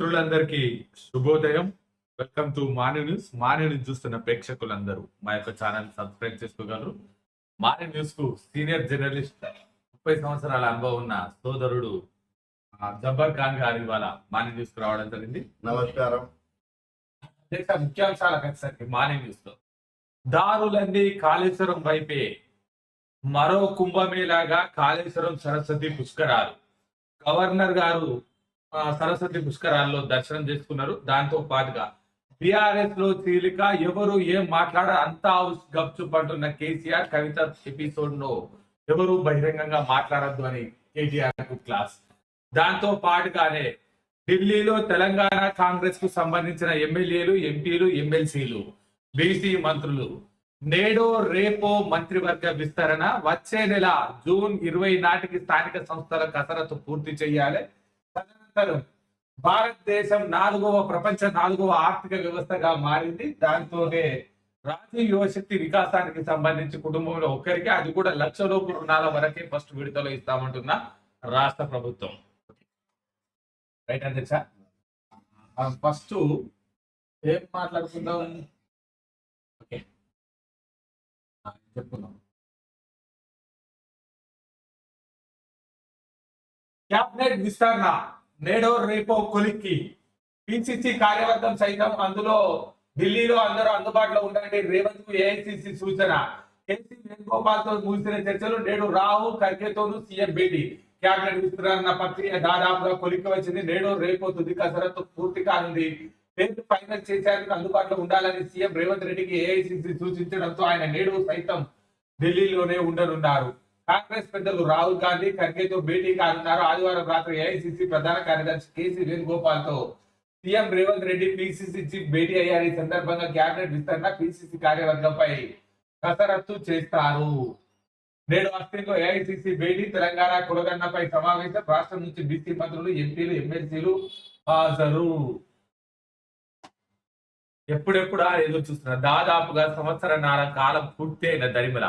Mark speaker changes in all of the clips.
Speaker 1: మిత్రులందరికీ శుభోదయం. Welcome to Manyu news Manyu news చూస్తున్న ప్రేక్షకులందరూ మా యొక్క ఛానల్ సబ్స్క్రైబ్ చేసుకోగలరు. మాన్యూ న్యూస్కు సీనియర్ జర్నలిస్ట్ ముప్పై సంవత్సరాల అనుభవం ఉన్న సోదరుడు జబ్బర్ ఖాన్ గారు ఇవాళ మాన్యూ న్యూస్కు రావడం జరిగింది.
Speaker 2: నమస్కారం.
Speaker 1: దేశ ముఖ్యాంశాలకు మాన్యూ న్యూస్లో. దారులన్నీ కాళేశ్వరం వైపే. మరో కుంభమేళాగా కాళేశ్వరం సరస్వతి పుష్కరాలు. గవర్నర్ గారు సరస్వతి పుష్కరాల్లో దర్శనం చేసుకున్నారు. దాంతో పాటుగా బీఆర్ఎస్లో చీలిక ఎవరు ఏం మాట్లాడ అంతా గప్చుప్ పంటున్న కేసీఆర్ కవిత ఎపిసోడ్లో ఎవరు బహిరంగంగా మాట్లాడద్దు అని కేటీఆర్కు క్లాస్. దాంతో పాటుగానే ఢిల్లీలో తెలంగాణ కాంగ్రెస్కు సంబంధించిన ఎమ్మెల్యేలు ఎంపీలు ఎమ్మెల్సీలు బీసీ మంత్రులు. నేడో రేపో మంత్రివర్గ విస్తరణ. వచ్చే నెల జూన్ ఇరవై నాటికి స్థానిక సంస్థల కసరత్తు పూర్తి చేయాలి. తదనంతరం భారతదేశం నాలుగవ ప్రపంచ నాలుగవ ఆర్థిక వ్యవస్థగా మారింది. దాంతోనే రాజీవ్ యువశక్తి వికాసానికి సంబంధించి కుటుంబంలో ఒక్కరికి అది కూడా లక్ష లోపు రుణాల వరకే ఫస్ట్ విడుదల ఇస్తామంటున్న రాష్ట్ర ప్రభుత్వం. రైట్ అధ్యక్ష ఫస్ట్ ఏం మాట్లాడుకుందాం? ఓకే. చెప్పుకుందాం. క్యాబినెట్ విస్తరణ. నేడో రేపో కొలిక్కి. పిసిసి కార్యవర్గం సైతం అందులో ఢిల్లీలో అందరూ అందుబాటులో ఉండాలని రేవంత్కు ఏఐసిసి సూచన. కేసీ వేణుగోపాల్తో ముగిసిన చర్చలు నేడు రాహుల్ ఖర్గేతోనూ సీఎం భేటీ. క్యాబినెట్ విస్తరణ ప్రక్రియ దాదాపుగా కొలిక్కి వచ్చింది. నేడు రేపో తుది కసరత్తు పూర్తి కానుంది. పేరు ఫైనల్ చేసేందుకు అందుబాటులో ఉండాలని సీఎం రేవంత్ రెడ్డికి ఏఐసిసి సూచించడంతో ఆయన నేడు సైతం ఢిల్లీలోనే ఉండనున్నారు. కాంగ్రెస్ పెద్దలు రాహుల్ గాంధీ ఖర్గేతో భేటీ కానున్నారు. ఆదివారం రాత్రి ఏఐసిసి ప్రధాన కార్యదర్శి KC వేణుగోపాల్తో CM Revanth Reddy PCC chief భేటీ అయ్యారు. ఈ సందర్భంగా క్యాబినెట్ విస్తరణ పిసిసి కార్యవర్గంపై కసరత్తు చేస్తారు. నేడు అస్థిలో ఏఐసిసి భేటీ తెలంగాణ కులగన్నపై సమావేశం. రాష్ట్రం నుంచి బీసీ మంత్రులు ఎంపీలు ఎమ్మెల్సీలు హాజరు. ఎప్పుడెప్పుడా ఎదురు చూస్తున్నారు. దాదాపుగా సంవత్సరన్నర కాలం పూర్తయిన దరిమల.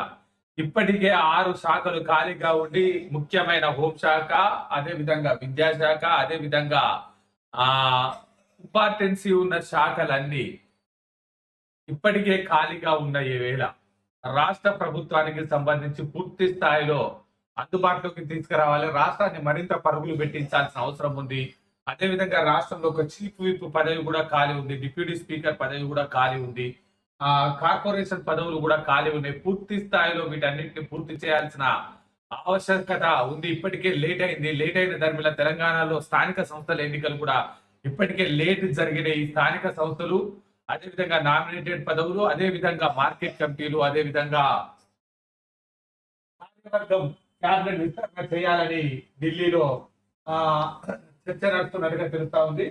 Speaker 1: ఇప్పటికే ఆరు శాఖలు ఖాళీగా ఉండి ముఖ్యమైన హోంశాఖ అదే విధంగా విద్యాశాఖ అదే విధంగా ఆ ఇంపార్టెన్సీ ఉన్న శాఖలన్నీ ఇప్పటికే ఖాళీగా ఉన్న ఈ వేళ రాష్ట్ర ప్రభుత్వానికి సంబంధించి పూర్తి స్థాయిలో అందుబాటులోకి తీసుకురావాలి. రాష్ట్రాన్ని మరింత పరుగులు పెట్టించాల్సిన అవసరం ఉంది. అదేవిధంగా రాష్ట్రంలో ఒక చీఫ్ విప్ పదవి కూడా ఖాళీ ఉంది. డిప్యూటీ స్పీకర్ పదవి కూడా ఖాళీ ఉంది. కార్పొరేషన్ పదవులు కూడా ఖాళీ ఉన్నాయి. పూర్తి స్థాయిలో వీటన్నిటిని పూర్తి చేయాల్సిన ఆవశ్యకత ఉంది. ఇప్పటికే లేట్ అయింది. లేట్ అయిన ధర్మిల తెలంగాణలో స్థానిక సంస్థల ఎన్నికలు కూడా ఇప్పటికే లేట్ జరిగిన ఈ స్థానిక సంస్థలు అదేవిధంగా నామినేటెడ్ పదవులు అదే విధంగా మార్కెట్ కమిటీలు అదే విధంగా కార్యవర్గం క్యాబినెట్ విస్తరణ చేయాలని ఢిల్లీలో చర్చ నడుస్తున్నట్టుగా తెలుస్తా ఉంది.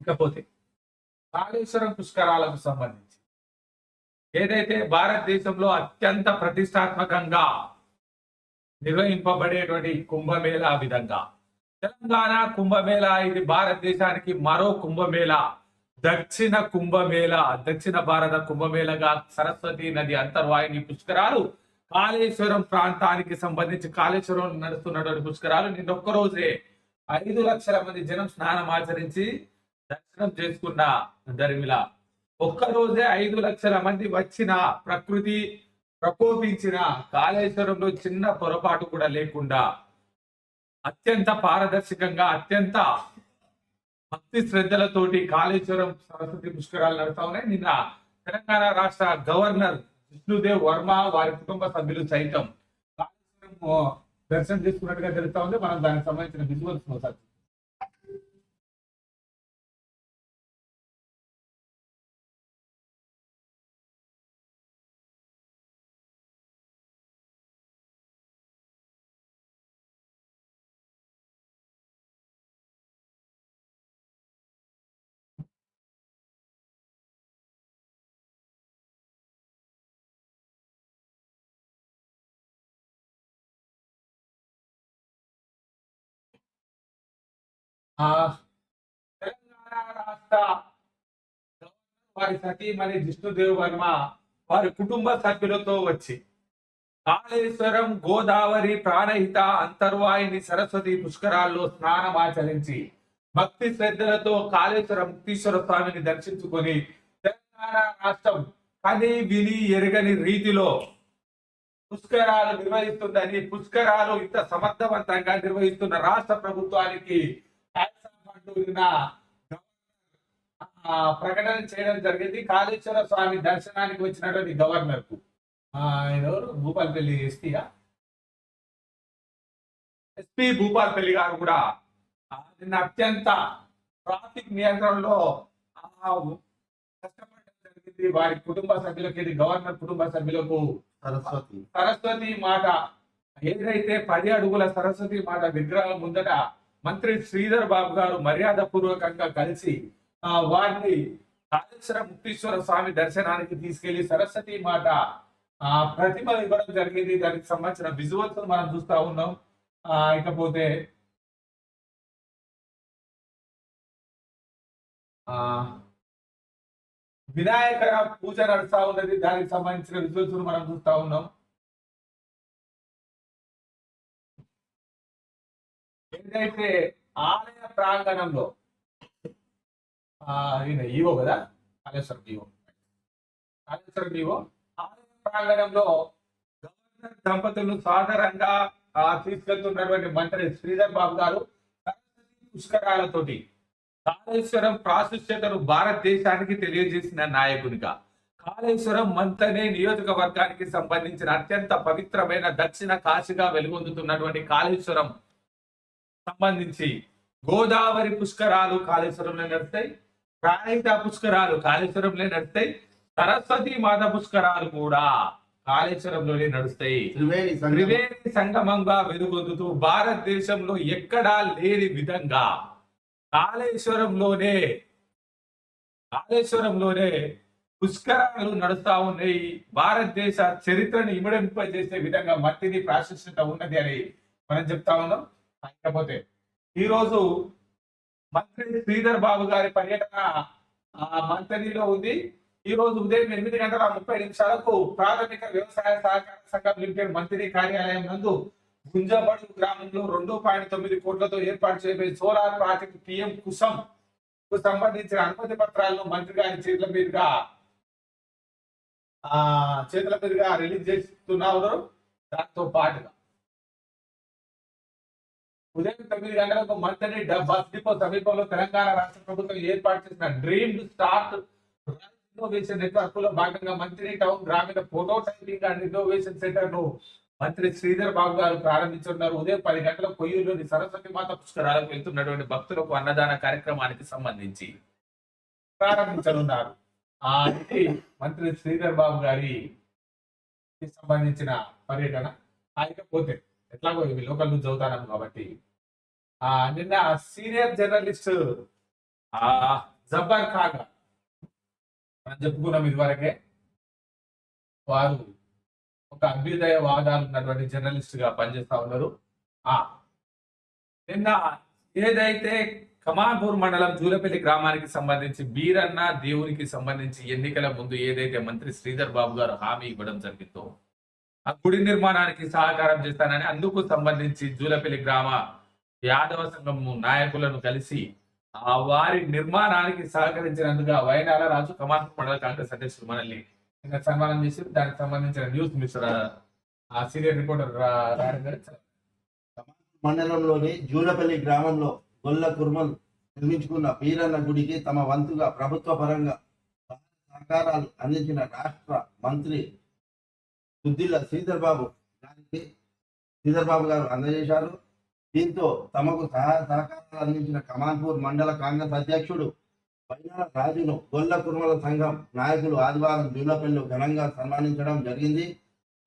Speaker 1: ఇకపోతే కాళేశ్వరం పుష్కరాలకు సంబంధించి ఏదైతే భారతదేశంలో అత్యంత ప్రతిష్టాత్మకంగా నిర్వహింపబడేటువంటి కుంభమేళా విధంగా. తెలంగాణ కుంభమేళా ఇది భారతదేశానికి మరో కుంభమేళా. దక్షిణ కుంభమేళ దక్షిణ భారత కుంభమేళగా సరస్వతి నది అంతర్వాహిని పుష్కరాలు కాళేశ్వరం ప్రాంతానికి సంబంధించి కాళేశ్వరం నడుస్తున్నటువంటి పుష్కరాలు నిన్న రోజే ఐదు లక్షల మంది జనం స్నానం ఆచరించి దర్శనం చేసుకున్న దరిమిలా ఒక్క రోజే ఐదు లక్షల మంది వచ్చిన ప్రకృతి ప్రకోపించిన కాళేశ్వరంలో చిన్న పొరపాటు కూడా లేకుండా అత్యంత పారదర్శకంగా అత్యంత భక్తి శ్రద్ధలతోటి కాళేశ్వరం సరస్వతి పుష్కరాలు నడుస్తా ఉన్నాయి. నిన్న తెలంగాణ రాష్ట్ర గవర్నర్ విష్ణుదేవ్ వర్మ వారి కుటుంబ సభ్యులు సైతం కాళేశ్వరం దర్శనం చేసుకున్నట్టుగా తెలుస్తా ఉంది. మనం దానికి సంబంధించిన విజువల్స్ ఒకసారి తెలంగాణ రాష్ట్ర వారి సతీమణి జిష్ణుదేవ్ వర్మ వారి కుటుంబ సభ్యులతో వచ్చి కాళేశ్వరం గోదావరి ప్రాణహిత అంతర్వాహిని సరస్వతి పుష్కరాల్లో స్నానం ఆచరించి భక్తి శ్రద్ధలతో కాళేశ్వర ముక్తీశ్వర స్వామిని దర్శించుకొని తెలంగాణ రాష్ట్రం కని విని ఎరగని రీతిలో పుష్కరాలు నిర్వహిస్తుందని పుష్కరాలు ఇంత సమర్థవంతంగా నిర్వహిస్తున్న రాష్ట్ర ప్రభుత్వానికి నిన్న ప్రకటన చేయడం జరిగింది. కాళేశ్వర స్వామి దర్శనానికి వచ్చినటువంటి గవర్నర్కు ఎవరు? భూపాలపల్లి ఎస్పీగా ఎస్పీ భూపాలపల్లి గారు కూడా. నిన్న అత్యంత ట్రాఫిక్ నియంత్రణలో కష్టపడడం జరిగింది. వారి కుటుంబ సభ్యులకి ఇది గవర్నర్ కుటుంబ సభ్యులకు
Speaker 2: సరస్వతి.
Speaker 1: సరస్వతి మాత. ఏదైతే పది అడుగుల సరస్వతి మాత విగ్రహం ముందట మంత్రి శ్రీధర్ బాబు గారు మర్యాద పూర్వకంగా కలిసి ఆ వారిని కాళేశ్వర ముక్తీశ్వర స్వామి దర్శనానికి తీసుకెళ్ళి సరస్వతి మాత ఆ ప్రతిమ ఇవ్వడం జరిగింది. దానికి సంబంధించిన విజువల్స్ మనం చూస్తా ఉన్నాం. ఆ ఇకపోతే ఆ వినాయక పూజ నడుస్తా ఉన్నది. దానికి సంబంధించిన విజువల్స్ మనం చూస్తా ఉన్నాం. ఏదైతే ఆలయ ప్రాంగణంలో. ఈయన ఈవో కదా? కాళేశ్వరం ఈవో. కాళేశ్వరం ఈవో. ఆలయ ప్రాంగణంలో గవర్నర్ దంపతులు సాధారణంగా తీసుకెళ్తున్నటువంటి మంత్రి శ్రీధర్ బాబు గారు పుష్కరాలతోటి కాళేశ్వరం ప్రాశస్త్యతను భారతదేశానికి తెలియజేసిన నాయకునిగా. కాళేశ్వరం మంతనే నియోజకవర్గానికి సంబంధించిన అత్యంత పవిత్రమైన దక్షిణ కాశీగా వెలుగొందుతున్నటువంటి కాళేశ్వరం సంబంధించి గోదావరి పుష్కరాలు కాళేశ్వరంలో నడుస్తాయి ప్రాణిత పుష్కరాలు కాళేశ్వరంలో నడుస్తాయి సరస్వతి మాత పుష్కరాలు కూడా కాళేశ్వరంలోనే నడుస్తాయి.
Speaker 2: త్రివేణి సంగమం.
Speaker 1: త్రివేణి సంగమంగా వెలుగొందుతూ భారతదేశంలో ఎక్కడా లేని విధంగా కాళేశ్వరంలోనే కాళేశ్వరంలోనే పుష్కరాలు నడుస్తా ఉన్నాయి. భారతదేశ చరిత్రను ఇమడింపజేసే విధంగా మట్టిని ప్రాశస్త్యత ఉన్నది అని మనం చెప్తా ఉన్నాం. కాకపోతే ఈ రోజు మంత్రి శ్రీధర్ బాబు గారి పర్యటన మంత్రిలో ఉంది. ఈ రోజు ఉదయం ఎనిమిది గంటల ముప్పై నిమిషాలకు ప్రాథమిక వ్యవసాయ సహకార సంఘం లిమిటెడ్ మంత్రి కార్యాలయం నందు గుంజబడు గ్రామంలో రెండు పాయింట్ తొమ్మిది కోట్లతో ఏర్పాటు చేయబోయే సోలార్ ప్రాజెక్ట్ పిఎం కుసం కు సంబంధించిన అనుమతి పత్రాలను మంత్రి గారి చేతుల మీదుగా ఆ చేతుల మీదుగా రిలీజ్ చేస్తున్నారు దాంతో పాటుగా ఉదయం తొమ్మిది గంటలకు మంత్రి బస్ డిపో సమీపంలో తెలంగాణ రాష్ట్ర ప్రభుత్వం ఏర్పాటు చేసిన డ్రీమ్ స్టార్ట్ ఇన్నోవేషన్ నెట్వర్క్లో భాగంగా మంత్రి టౌన్ గ్రామీణ ఫోటో టైపింగ్ అండ్ ఇన్నోవేషన్ సెంటర్ను మంత్రి శ్రీధర్ బాబు గారు ప్రారంభించున్నారు ఉదయం పది గంటల కొయ్యూరులోని సరస్వతి మాత పుష్కరాలకు వెళ్తున్నటువంటి భక్తులకు అన్నదాన కార్యక్రమానికి సంబంధించి ప్రారంభించనున్నారు. ఆ ఇది మంత్రి శ్రీధర్ బాబు గారి సంబంధించిన పర్యటన ఆయకపోతే ఎట్లాగో ఇవి లోకల్ నుంచి చదువుతాను కాబట్టి. ఆ నిన్న సీనియర్ జర్నలిస్ట్ జబ్బర్ ఖాన్ మనం చెప్పుకున్నాం ఇదివరకే వారు ఒక అభ్యుదయ వాదాలు ఉన్నటువంటి జర్నలిస్ట్గా పనిచేస్తా ఉన్నారు. ఆ నిన్న ఏదైతే కమాన్పూర్ మండలం జూలపల్లి గ్రామానికి సంబంధించి బీరన్న దేవునికి సంబంధించి ఎన్నికల ముందు ఏదైతే మంత్రి శ్రీధర్ బాబు గారు హామీ ఇవ్వడం జరిగిందో ఆ గుడి నిర్మాణానికి సహకారం చేస్తానని అందుకు సంబంధించి జూలపల్లి గ్రామ యాదవ సంఘం నాయకులను కలిసి ఆ వారి నిర్మాణానికి సహకరించినందుకు వైనాల రాజు కమాన్ మండల కాంగ్రెస్ అధ్యక్షుడు మనల్ని నిన్న సన్మానం చేసి దానికి సంబంధించిన న్యూస్ మిస్టర్ ఆ సీనియర్ రిపోర్టర్
Speaker 2: మండలంలోని జూలపల్లి గ్రామంలో గొల్ల కుర్మల్ నిర్మించుకున్న పీరన్న గుడికి తమ వంతుగా ప్రభుత్వ పరంగా సహకారాలు అందించిన రాష్ట్ర మంత్రి సుద్దిల్ల శ్రీధర్ బాబు దానికి శ్రీధర్ బాబు గారు అందజేశారు. దీంతో తమకు సహాయ సహకారాలు అందించిన కమాన్పూర్ మండల కాంగ్రెస్ అధ్యక్షుడు వైనాల రాజును గొల్ల కుర్మల సంఘం నాయకులు ఆదివారం జూలపల్లిలో ఘనంగా సన్మానించడం జరిగింది.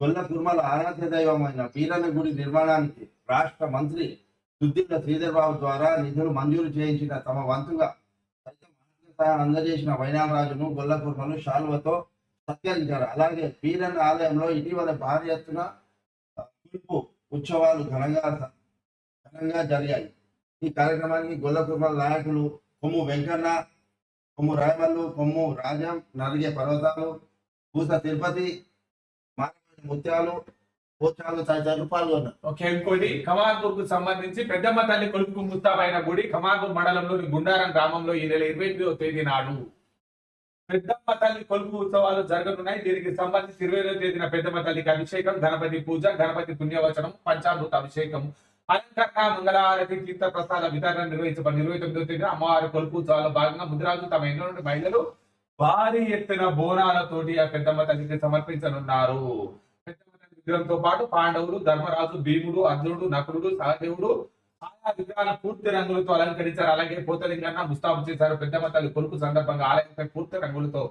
Speaker 2: గొల్ల కుర్మల ఆరాధ్య దైవమైన పీరన్న గుడి నిర్మాణానికి రాష్ట్ర మంత్రి సుద్దిల్ల శ్రీధర్ బాబు ద్వారా నిధులు మంజూరు చేయించిన తమ వంతుగా సహాయం అందజేసిన వైనామరాజును గొల్ల కుర్మలు శాల్వతో సత్కరించారు అలాగే బీరన్ ఆలయంలో ఇటీవల భారీ ఎత్తున ఆ, పిలుపు ఉత్సవాలు ఘనంగా ఘనంగా జరిగాయి. ఈ కార్యక్రమానికి గొల్లకుర్మ నాయకులు కొమ్ము వెంకన్న కొమ్ము రాయమల్లు కొమ్ము రాజం నరిగే పర్వతాలు పూస తిరుపతి మారమైన ముత్యాలు పోచాలు తదితరులు పాల్గొన్నారు
Speaker 1: ఓకే ఇంకోటి కు సంబంధించి పెద్దమ్మ తల్లి కొలుపుకు ముస్తాబైన గుడి కమాన్పూర్ మండలంలోని గుండారం గ్రామంలో ఈ నెల ఇరవై తేదీ నాడు పెద్దమ్మ తల్లి కొలుపు ఉత్సవాలు జరగనున్నాయి. దీనికి సంబంధించి ఇరవై ఐదవ తేదీన పెద్దమ్మ తల్లికి అభిషేకం గణపతి పూజ గణపతి పుణ్యవచనం పంచామృత అభిషేకం అలంకరణ మంగళారతి తీర్థ ప్రసాద వితరణ నిర్వహించబడి ఇరవై తొమ్మిదవ తేదీన అమ్మవారి కొలుపు ఉత్సవాల్లో భాగంగా ముద్రాజు తమ ఇంట్లో నుండి మహిళలు భారీ ఎత్తున బోనాలతోటి ఆ పెద్దమ్మ తల్లికి సమర్పించనున్నారు. పెద్దమ్మ తల్లి విగ్రహంతో పాటు పాండవులు ధర్మరాజు భీముడు అర్జునుడు నకులుడు సహదేవుడు ఆయా విగ్రహాలను పూర్తి రంగులతో అలంకరించారు. అలాగే పోతలింగన్న ముస్తాబు చేశారు. పెద్దమ్మ తల్లి కొలుపు సందర్భంగా ఆలయంపై పూర్తి రంగులతో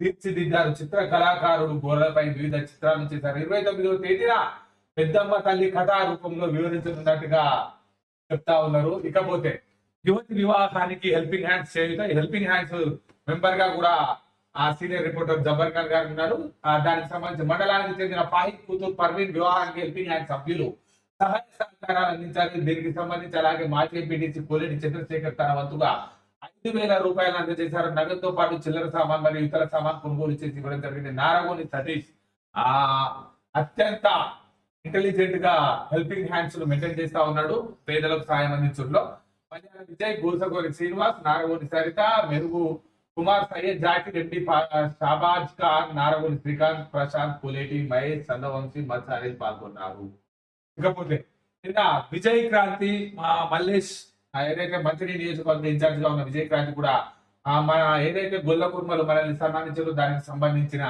Speaker 1: తీర్చిదిద్దారు. చిత్ర కళాకారుడు గోడలపై వివిధ చిత్రాలను చేశారు. ఇరవై తొమ్మిదవ తేదీన పెద్దమ్మ తల్లి కథా రూపంలో వివరించనున్నట్టుగా చెప్తా ఉన్నారు. ఇకపోతే యువతి వివాహానికి హెల్పింగ్ హ్యాండ్స్ చేయుట హెల్పింగ్ హ్యాండ్స్ మెంబర్గా కూడా ఆ సీనియర్ రిపోర్టర్ జబర్ ఖాన్ గారు ఉన్నారు. దానికి సంబంధించి మండలానికి చెందిన ఫాహిద్ కూతురు పర్వీన్ వివాహానికి హెల్పింగ్ హ్యాండ్ సభ్యులు సహాయ సహకారాలు అందించాలి. దీనికి సంబంధించి అలాగే మాజీ ఎంపీటీసీ కోలేటి చంద్రశేఖర్ తన వంతుగా ఐదు వేల రూపాయలు అందజేశారు. నగదుతో పాటు చిల్లర సామాన్ మరియు ఇతర సామాన్ కొనుగోలు చేసి ఇవ్వడం జరిగింది. నారాగోని సతీష్ ఆ అత్యంత ఇంటెలిజెంట్గా హెల్పింగ్ హ్యాండ్స్ మెయింటైన్ చేస్తా ఉన్నాడు. పేదలకు సాయం అందించడంలో. మధ్యాహ్నం విజయ్ గోసగోరి శ్రీనివాస్ నారగోని సరిత మెరుగు కుమార్ సయ్యద్ జాకిర్ రెడ్డి షాబాజ్ ఖాన్ నారగోని శ్రీకాంత్ ప్రశాంత్ పులేటి మహేష్ చందవంశీ మత్సారి పాల్గొన్నారు. ఇకపోతే నిన్న విజయ్ క్రాంతి మా మల్లేష్ ఆ ఏదైతే మంత్రి నియోజకవర్గ ఇన్ఛార్జ్గా ఉన్న విజయ్ క్రాంతి కూడా ఆ మన ఏదైతే గొల్ల కుర్మలు మనల్ని సన్మానించారు దానికి సంబంధించిన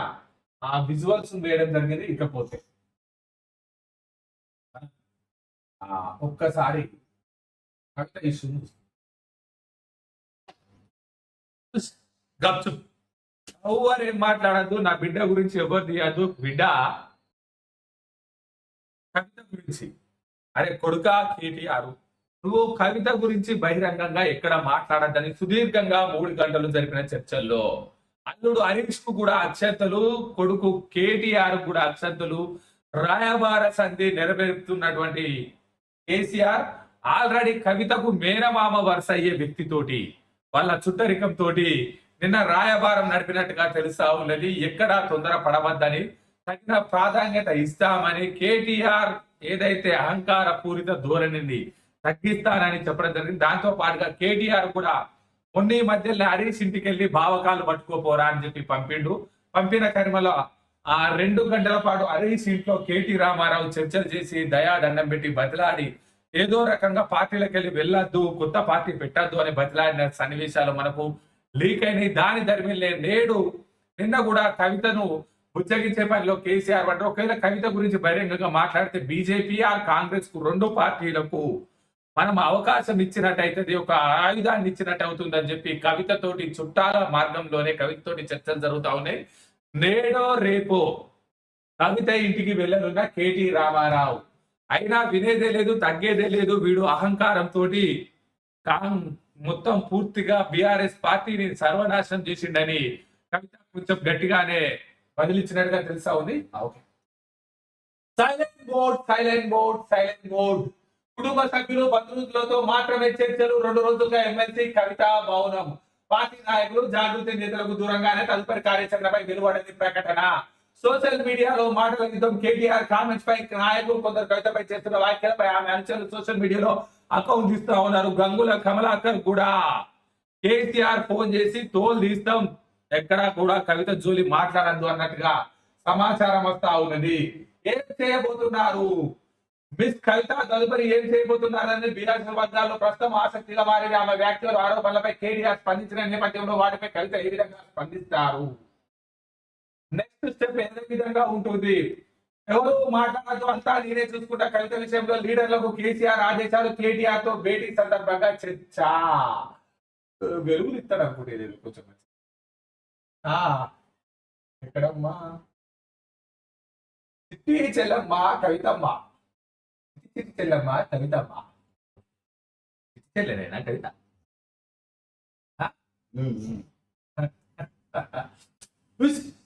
Speaker 1: ఆ విజువల్స్ వేయడం జరిగింది ఇకపోతే. ఆ ఒక్కసారి కవిత ఇష్యూ గప్చు ఎవరేం మాట్లాడద్దు? నా బిడ్డ గురించి ఎవరు తీయద్దు? బిడ్డ? కవిత గురించి. అరే కొడుక కేటీఆర్ నువ్వు కవిత గురించి బహిరంగంగా ఎక్కడ మాట్లాడద్దని సుదీర్ఘంగా మూడు గంటలు జరిపిన చర్చల్లో. అల్లుడు హరీష్కు కూడా అక్షంతలు కొడుకు కేటీఆర్ కూడా అక్షంతలు రాయబార సంధి నెరవేరుతున్నటువంటి కేసీఆర్ ఆల్రెడీ కవితకు మేనమామ వరుస అయ్యే వ్యక్తితోటి వాళ్ళ చుట్టరికం తోటి నిన్న రాయబారం నడిపినట్టుగా తెలుసా ఉన్నది. ఎక్కడా తొందర పడవద్దని తగిన ప్రాధాన్యత ఇస్తామని కేటీఆర్ ఏదైతే అహంకార పూరిత ధోరణిని తగ్గిస్తానని చెప్పడం జరిగింది. దాంతో పాటుగా కేటీఆర్ కూడా మొన్న మధ్యలో హరీష్ ఇంటికి వెళ్ళి భావకాలు పట్టుకోపోరా అని చెప్పి పంపిండు. పంపిన కరిమలో ఆ రెండు గంటల పాటు హరీష్ ఇంట్లో కేటీ రామారావు చర్చలు చేసి దయా దండం పెట్టి బతిలాడి ఏదో రకంగా పార్టీలకు వెళ్ళి వెళ్ళొద్దు కొత్త పార్టీ పెట్టద్దు అని బతిలాడిన సన్నివేశాలు మనకు లీక్ అయినాయి. దాని ధర్మిలే నేడు నిన్న కూడా కవితను బుచ్చగించే పనిలో కేసీఆర్ అంటే ఒకవేళ కవిత గురించి బహిరంగంగా మాట్లాడితే బీజేపీ ఆర్ కాంగ్రెస్కు రెండు పార్టీలకు మనం అవకాశం ఇచ్చినట్టయితే ఒక ఆయుధాన్ని ఇచ్చినట్టు అవుతుందని చెప్పి కవితతోటి చుట్టాల మార్గంలోనే కవితతోటి చర్చలు జరుగుతా ఉన్నాయి. నేడో రేపో కవిత ఇంటికి వెళ్ళనున్న కేటీ రామారావు. అయినా వినేదే లేదు తగ్గేదే లేదు. వీడు అహంకారంతో మొత్తం పూర్తిగా బీఆర్ఎస్ పార్టీని సర్వనాశనం చేసిండని కవిత కొంచెం గట్టిగానే వదిలించినట్టుగా తెలుసా ఉంది? Okay. Silent mode silent mode silent mode కుటుంబ సభ్యులు బంధువులతో మాత్రమే చర్చలు రెండు రోజులుగా ఎమ్మెల్సీ కవిత భవనం పార్టీ నాయకులు జాగృతి నేతలకు దూరంగానే తదుపరి కార్యాచరణపై వెలువడింది ప్రకటన. సోషల్ మీడియాలో మాటల యుద్ధం కేటీఆర్ కామెంట్స్ పై నాయకులు కొందరు కవితపై చేస్తున్న వ్యాఖ్యలపై ఆమె అంశాలు సోషల్ మీడియాలో అకౌంట్ ఇస్తా ఉన్నారు. గంగుల కమలాకర్ కూడా. కేసీఆర్ ఫోన్ చేసి తోలు తీస్తాం. ఎక్కడా కూడా కవిత జోలి మాట్లాడద్దు అన్నట్టుగా సమాచారం వస్తా ఉన్నది. ఏం చేయబోతున్నారు? మిస్ కవిత తదుపరి ఏం చేయబోతున్నారని బీఆర్ఎస్ వర్గాల్లో ప్రస్తుతం ఆసక్తిగా మారిన ఆమె వ్యాఖ్యలు ఆరోపణలపై కేటీఆర్ స్పందించిన నేపథ్యంలో వాటిపై కవిత ఏ విధంగా స్పందిస్తారు? నెక్స్ట్ స్టెప్ ఏ విధంగా ఉంటుంది? ఎవరు మాట్లాడదు అంతా నేనే చూసుకుంటా కవిత విషయంలో లీడర్లకు కేసీఆర్ ఆదేశాలు కేటీఆర్తో భేటీ సందర్భంగా చర్చ. వెలుగులు ఇస్తాడు అనుకుంటే కొంచెం ఎక్కడమ్మా? చిట్టి చెల్లమ్మ కవితమ్మ. చిట్టి చెల్లమ్మ కవితమ్మ. చిట్టి చెల్లెనేనా కవిత?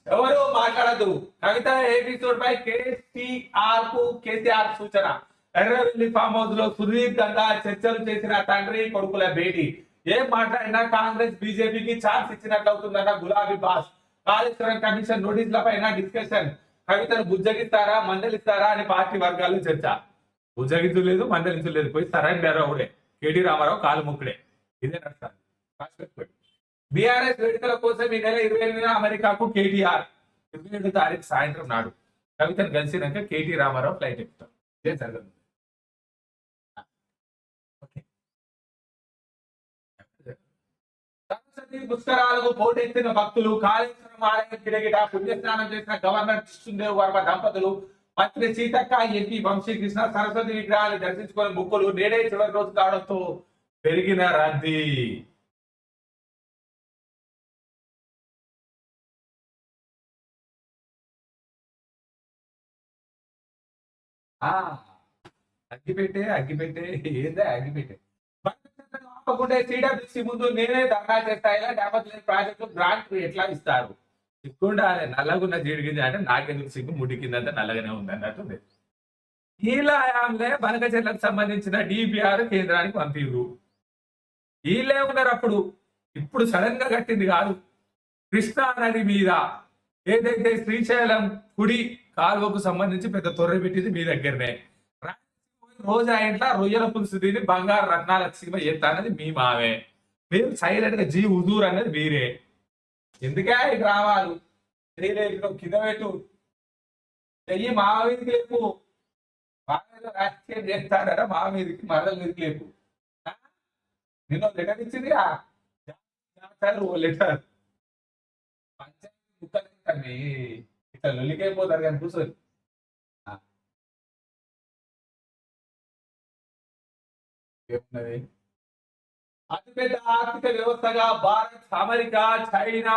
Speaker 1: ఎవరు మాట్లాడదు కవిత ఎపిసోడ్ పై కేసీఆర్కు కేసీఆర్ సూచన. ఎర్రవెల్లి ఫామ్ హౌస్లో సుదీర్ఘంగా చర్చలు చేసిన తండ్రి కొడుకుల భేటీ. ఏం మాట్లాడినా కాంగ్రెస్ బీజేపీకి ఛాన్స్ ఇచ్చినట్లు అవుతుందన్న గులాబీ బాస్. కాళేశ్వరం కమిషన్ నోటీసుల పైన డిస్కషన్? కవితను బుజ్జగిస్తారా మందలిస్తారా అని పార్టీ వర్గాలు చర్చ. బుజ్జగించలేదు లేదు లేదు పోయి సరైన రావుడే కేటీ రామారావు కాలు ముక్కుడే. ఇదే నడుస్తుంది బీఆర్ఎస్ వేడుకల కోసం ఈ నెల ఇరవై ఎనిమిదిన అమెరికాకు కేటీఆర్ ఇరవై ఏడు తారీఖు సాయంత్రం నాడు. కవితను కలిసినాక కేటీ రామారావు ఫ్లైట్ ఎక్కుతారు ఇదే జరగదు. పుష్కరాలకు పోటెత్తిన భక్తులు కాళేశ్వరం ఆలయం కిడగిట పుణ్యస్నానం చేసిన గవర్నర్ కృష్ణదేవ్ వర్మ దంపతులు మంత్రి సీతక్క ఎంపీ వంశీకృష్ణ సరస్వతి విగ్రహాన్ని దర్శించుకునే ముక్కులు నేడే చివరి రోజు కావడంతో పెరిగిన రద్దీ ఆ అగ్గిపెట్టే అగ్గిపెట్టే ఏందా అగ్గిపెట్టే? తప్పకుండా సిడబ్ల్యూసి ముందు నేనే ధర్నా చేస్తా ఇలా డ్యామేజ్ లేని ప్రాజెక్టు గ్రాంట్ ఎట్లా ఇస్తారు? సిగ్గుండాలి నల్లగున్న జీడిగింజ అంటే నాకెందుకు సిగ్గు? ముడి కింద నల్లగానే ఉంది అన్నట్టుంది ఈలాయాంలే బనకచెర్లకు సంబంధించిన డిపిఆర్ కేంద్రానికి పంపిరు వీళ్ళే ఉన్నారు అప్పుడు. ఇప్పుడు సడన్గా కట్టింది కాదు. కృష్ణా నది మీద ఏదైతే శ్రీశైలం కుడి కాలువకు సంబంధించి పెద్ద తొర్రె పెట్టింది మీ దగ్గరనే. రోజా ఇంట్లో రొయ్యల పులుసు తిని బంగారు రత్నాల సినిమా చేస్తా అనేది మీ మావే మీరు సైలెంట్గా జీ ఉదూర్ అనేది మీరే. ఎందుకే ఈ గ్రామాలు చేయలేదు కింద పెట్టు. చెయ్యి మా మీదకి లేపు. మా మీద రాజకీయం చేస్తాడట మా మీదకి మరల మీదకి లేపు. నిన్న లెటర్ ఇచ్చింది ఓ లెటర్ పంచాయతీ ఇట్లా లొల్లికైపోతారు కానీ కూర్చొని ఏమున్నది అతిపెద్ద ఆర్థిక వ్యవస్థగా భారత్ అమెరికా చైనా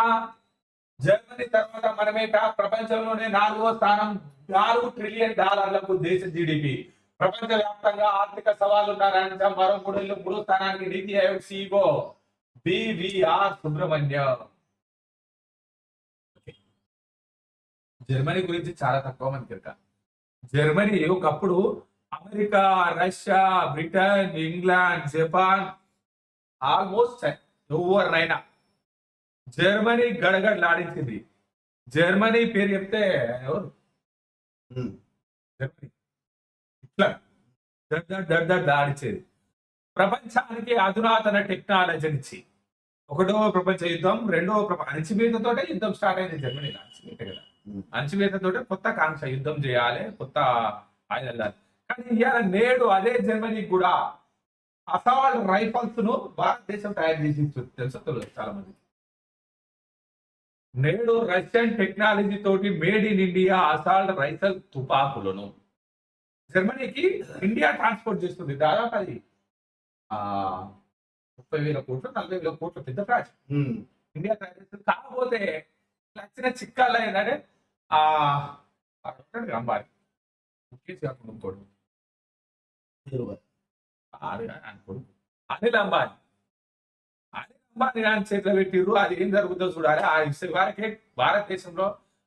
Speaker 1: జర్మనీ తర్వాత మనమేట ప్రపంచంలోనే నాలుగో స్థానం నాలుగు ట్రిలియన్ డాలర్లకు దేశ జిడిపి ప్రపంచ వ్యాప్తంగా ఆర్థిక సవాళ్ళు ఉన్నారని మరో మూడేళ్ళు మూడో స్థానానికి NITI Aayog CEO BVR Subrahmanyam. Germany గురించి చాలా తక్కువ మంది జర్మనీ ఒకప్పుడు America Russia Britain England Japan almost ఎవరినైనా. జర్మనీ గడగడలాడించింది. జర్మనీ పేరు చెప్తే ఎవరు. జర్మనీ. ఇట్లా దడ్ దడ్ దడ్ దడ్ ఆడించేది ప్రపంచానికి అధునాతన టెక్నాలజీని ఇచ్చి ఒకటో ప్రపంచ యుద్ధం రెండవ ప్రపంచ అణచివేతతోటే యుద్ధం స్టార్ట్ అయింది జర్మనీ అణచివేత కదా. అణచివేతతోటే కొత్త కాంక్ష యుద్ధం చేయాలి కొత్త ఆయుధాలు కానీ ఇవాళ నేడు అదే జర్మనీ కూడా అసాల్ట్ రైఫల్స్ను భారతదేశం తయారు చేసి తెలుసు తెలియదు చాలా మంది నేడు రష్యన్ టెక్నాలజీ తోటి made in India assault rifle తుపాకులను. జర్మనీకి ఇండియా ట్రాన్స్పోర్ట్ చేస్తుంది. దాదాపు అది ఆ, ముప్పై వేల కోట్లు నలభై వేల కోట్ల పెద్ద ప్రాజెక్ట్. ఇండియా తయారు చేస్తుంది. కాకపోతే నచ్చిన చిక్కాలు ఏంటంటే ఆ ఉంటాడు అంబారి కాకుండా ఇంకోడు
Speaker 2: తిరుపతి.
Speaker 1: ఆడు ఆయన కొడుకు అనిల్ అంబానీ. అనిల్ అంబానీ కానీ చేతిలో పెట్టిర్రు. అది ఏం జరుగుతుందో చూడాలి. ఆ ఇసే వారికే భారతదేశంలో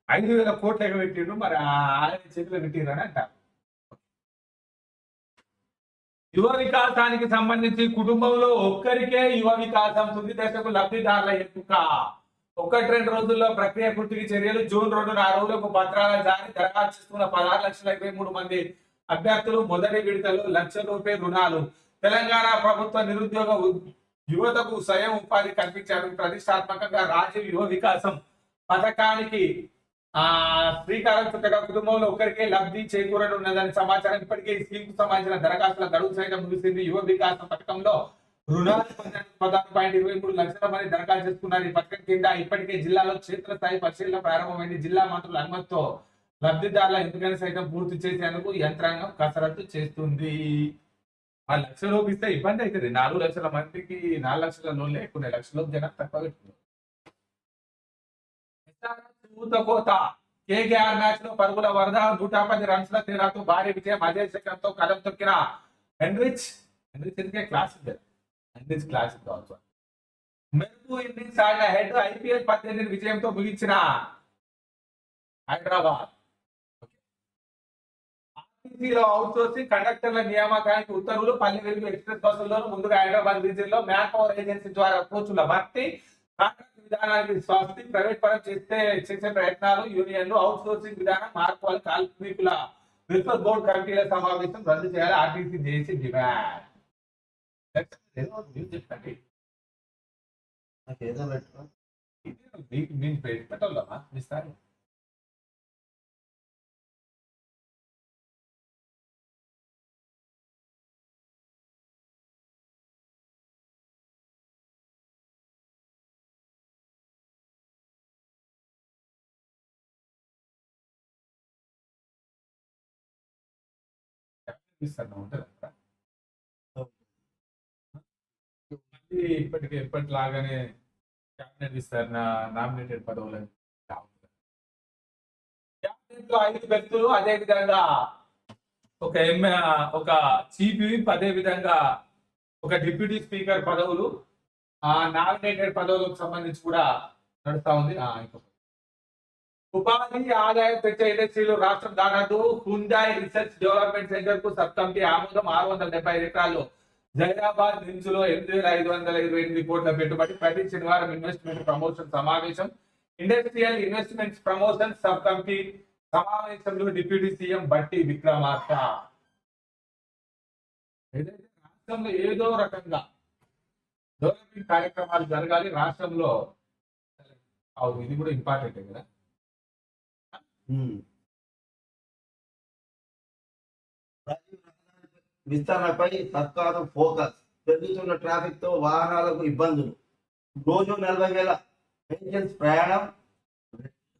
Speaker 1: ఐదు వేల కోట్లకి పెట్టిండ్రు మరి ఆ ఆయన చేతిలో పెట్టిర్రు అని అంటారు. యువ వికాసానికి సంబంధించి కుటుంబంలో ఒక్కరికే యువ వికాసం తుది దశకు లబ్ధిదారుల ఎంపిక. ఒకటి రెండు రోజుల్లో ప్రక్రియ పూర్తికి చర్యలు. జూన్ రెండున ఆ రోజులకు పత్రాల జారీ. దరఖాస్తు చేసుకున్న పదహారు లక్షల ఇరవై మూడు మంది అభ్యర్థులు మొదటి విడతలు లక్ష రూపాయల రుణాలు. తెలంగాణ ప్రభుత్వ నిరుద్యోగ యువతకు స్వయం ఉపాధి కల్పించారు ప్రతిష్టాత్మకంగా రాజీవ్ యువ వికాసం పథకానికి ఆ శ్రీకారం చుట్టగా కుటుంబంలో ఒకరికే లబ్ధి చేకూరనున్నదని సమాచారం ఇప్పటికే ఈ స్కీమ్కు సంబంధించిన దరఖాస్తుల గడువు సైతం ముగిసింది. యువ వికాసం పథకంలో రుణాలు పదహారు పాయింట్ ఇరవై మూడు లక్షల మంది దరఖాస్తు చేసుకున్నారు. ఈ పథకం కింద ఇప్పటికే జిల్లాలో క్షేత్రస్థాయి పరిశీలన ప్రారంభమైంది. జిల్లా మంత్రుల అనుమతితో లబ్ధిదారుల ఎంపికను సైతం పూర్తి చేసేందుకు యంత్రాంగం కసరత్తు చేస్తుంది. ఆ లక్ష లోపు ఇస్తే ఇబ్బంది అవుతుంది నాలుగు లక్షల మందికి నాలుగు లక్షల లోన్లే కొన్ని లక్షల జనం తక్కువ పెట్టుకున్నారు కేకేఆర్ మ్యాచ్లో పరుగుల వరద నూట పది రన్స్ ల తేడాతో భారీ విజయం అజయ్ శేఖర్ కదం తొక్కిన హెన్రిచ్. హెన్రిచ్ ఎందుకే క్లాసిక్ హెన్రిచ్ క్లాసిక్ కావచ్చు మెరుపు ఇన్నింగ్స్ ఆడిన హెడ్ ఐపీఎల్ పద్దెనిమిది విజయంతో ముగించిన హైదరాబాద్. ఆర్టీసీలో అవుట్ సోర్సింగ్ కండక్టర్ల నియామకానికి ఉత్తర్వులు పల్లె వెలుగు ఎక్స్ప్రెస్ బస్సుల్లోనూ ముందుగా హైదరాబాద్ రీజియన్లో మ్యాన్ పవర్ ఏజెన్సీ ద్వారా కోచ్ల భర్తీ కాంట్రాక్ట్ విధానానికి స్వస్తి ప్రైవేట్ పరం చేస్తే చేసే ప్రయత్నాలు యూనియన్లు అవుట్ సోర్సింగ్ విధానం మార్పు కార్మికుల వెల్ఫేర్ బోర్డు కమిటీల సమావేశం రద్దు చేయాలి ఆర్టీసీ చేసి డిమాండ్. చెప్పండి. మీకు పెట్టాలమ్మా ఇస్తాను ఇస్తాను ఉంటుంది అక్కడ. మళ్ళీ ఇప్పటికి ఎప్పటిలాగానే క్యాబినెట్ విస్తరణ నామినేటెడ్ పదవులు క్యాబినెట్లో ఐదు వ్యక్తులు అదే విధంగా ఒక ఎంఏ ఒక చీఫ్ విప్ అదే విధంగా ఒక డిప్యూటీ స్పీకర్ పదవులు ఆ నామినేటెడ్ పదవులకు సంబంధించి కూడా నడుస్తా ఉంది ఆ, ఇంకొక ఉపాధి ఆదాయం తెచ్చే ఇండస్ట్రీలు రాష్ట్రం దాదాపు హుందాయ్ రీసెర్చ్ డెవలప్మెంట్ సెంటర్కు సబ్ కమిటీ ఆమోదం ఆరు వందల డెబ్బై ఎకరాలు. ఎకరాల్లో జైరాబాద్ నిమ్స్లో ఎనిమిది వేల ఐదు వందల ఇరవై ఎనిమిది కోట్ల పెట్టుబడి ప్రతి శనివారం ఇన్వెస్ట్మెంట్ ప్రమోషన్ సమావేశం. Industrial investments promotion sub committee సమావేశంలో డిప్యూటీ సీఎం బట్టి విక్రమార్క. ఏదైతే రాష్ట్రంలో ఏదో రకంగా డెవలపింగ్ కార్యక్రమాలు జరగాలి రాష్ట్రంలో ఇది కూడా ఇంపార్టెంట్ కదా.
Speaker 2: రాజీవ్ రహదారి విస్తరణపై సర్కారు ఫోకస్ పెరుగుతున్న ట్రాఫిక్తో వాహనాలకు ఇబ్బందులు. రోజు నలభై వేల వెహికల్స్ ప్రయాణం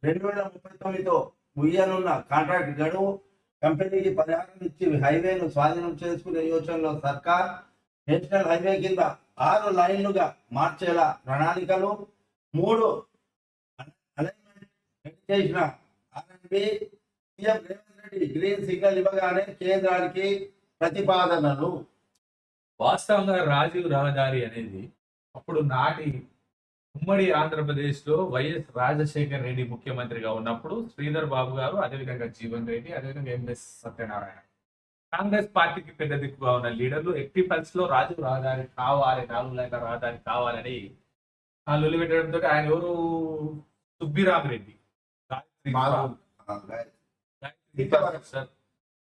Speaker 2: రెండు వేల ముప్పై తొమ్మిదితో ముయ్యనున్న కాంట్రాక్ట్ గడువు కంపెనీకి పరిహారం ఇచ్చి హైవేను స్వాధీనం చేసుకునే యోచనలో సర్కార్ నేషనల్ హైవే కింద ఆరు లైన్లుగా మార్చేలా ప్రణాళికలు మూడు అలైన్మెంట్ చేసిన R and B CM Revanth Reddy green signal ఇవ్వగానే కేంద్రానికి ప్రతిపాదనలు.
Speaker 1: వాస్తవంగా రాజీవ్ రహదారి అనేది అప్పుడు నాటి ఉమ్మడి ఆంధ్రప్రదేశ్లో వైఎస్ రాజశేఖర్ రెడ్డి ముఖ్యమంత్రిగా ఉన్నప్పుడు శ్రీధర్ బాబు గారు అదేవిధంగా జీవన్ రెడ్డి అదేవిధంగా ఎంఎస్ సత్యనారాయణ. కాంగ్రెస్ పార్టీకి పెద్ద దిక్కుగా ఉన్న లీడర్లు ఎట్టి పల్స్లో రాజీవ్ రహదారి కావాలి నాలుగు లైన్ల రహదారి కావాలని లొలి పెట్టడంతో ఆయన ఎవరు? సుబ్బిరామిరెడ్డి రెడ్డి.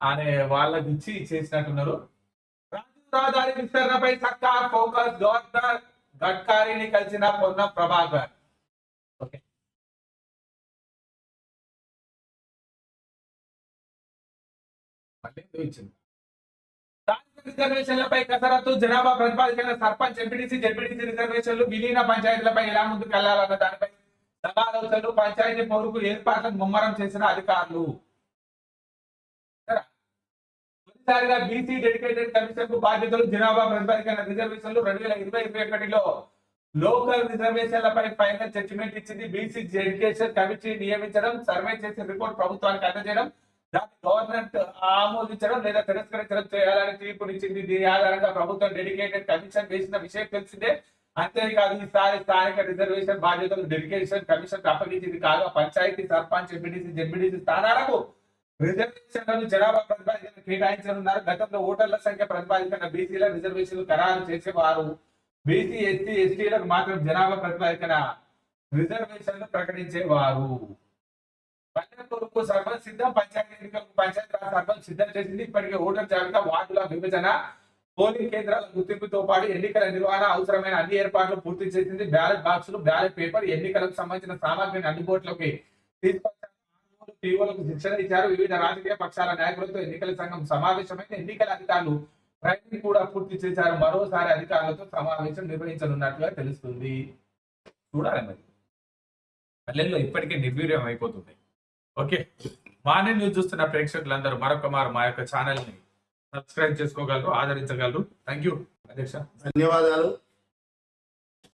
Speaker 1: అనే వాళ్ళకి ఇచ్చి చేసినట్టున్నారు. రాజీవ్ విస్తరణపై సర్కార్ ఫోకస్ గవర్నర్ గడ్కారీని కలిసిన పొన్న ప్రభాకర్. ఓకే ఇచ్చింది రిజర్వేషన్లపై కసరత్తు జనాభా ప్రతిపాదించిన సర్పంచ్ ఎంపీటీసీ జెడ్పీటీసీ రిజర్వేషన్లు విలీన పంచాయతీలపై ఎలా ముందుకు వెళ్ళాలన్న దానిపై సమాలోచనలు పంచాయతీ పౌరుకు ఏర్పాట్లను ముమ్మరం చేసిన అధికారులు. తొలిసారిగా బీసీ డెడికేటెడ్ కమిషన్కు బాధ్యతలు జనాభా ప్రతిపాదికైన రిజర్వేషన్లు రెండు వేల ఇరవై ఇరవై ఒకటిలో లోకల్ రిజర్వేషన్లపై ఫైనల్ జడ్జిమెంట్ ఇచ్చింది బీసీ డెడికేషన్ కమిటీ నియమించడం సర్వే చేసి రిపోర్ట్ ప్రభుత్వానికి అందజేయడం దాన్ని గవర్నమెంట్ ఆమోదించడం లేదా తిరస్కరించడం చేయాలని తీర్పునిచ్చింది. దీని ఆధారంగా ప్రభుత్వం డెడికేటెడ్ కమిషన్ వేసిన విషయం తెలిసిందే. అంతేకాదు ఈసారి స్థానిక రిజర్వేషన్ బాధ్యతలు డెడికేషన్ కమిషన్ అప్పగించింది కాగా పంచాయతీ సర్పంచ్ ఎంపీటీసీ జెడ్పీటీసీ స్థానాలకు రిజర్వేషన్లను జనాభా ప్రతిపాదించిన కేటాయించనున్నారు. గతంలో ఓటర్ల సంఖ్య ప్రతిపాదించిన బీసీల రిజర్వేషన్లు ఖరారు చేసేవారు. బీసీ ఎస్సీ ఎస్టీలకు మాత్రం జనాభా ప్రతిపాదించిన రిజర్వేషన్లు ప్రకటించేవారు. పల్లెటూరుకు సర్పంచ్ సిద్ధం పంచాయతీ ఎన్నికలకు పంచాయతీ రాజ్ సర్పంచ్ సిద్ధం చేసింది. ఇప్పటికే ఓటర్ జాబితా వార్డుల విభజన పోలింగ్ కేంద్రాల గుర్తింపుతో పాటు ఎన్నికల నిర్వహణ అవసరమైన అన్ని ఏర్పాట్లు పూర్తి చేసింది. బ్యాలెట్ బాక్సులు బ్యాలెట్ పేపర్ ఎన్నికలకు సంబంధించిన సామాగ్రిని అందుబాటులోకి తీసుకొచ్చారు. శిక్షణ ఇచ్చారు. వివిధ రాజకీయ పక్షాల నాయకులతో ఎన్నికల సంఘం సమావేశమైన ఎన్నికల అధికారులు ట్రైనింగ్ కూడా పూర్తి చేశారు. మరోసారి అధికారులతో సమావేశం నిర్వహించనున్నట్లుగా తెలుస్తుంది. చూడాలి మరి. పల్లెల్లో ఇప్పటికే నిర్వీర్యం అయిపోతుంది. ఓకే. మార్నింగ్ న్యూస్ చూస్తున్న ప్రేక్షకులందరూ మరొక మారు మా యొక్క ఛానల్ని సబ్స్క్రైబ్ చేసుకోగలరు ఆదరించగలరు. థ్యాంక్ యూ అధ్యక్ష.
Speaker 2: ధన్యవాదాలు.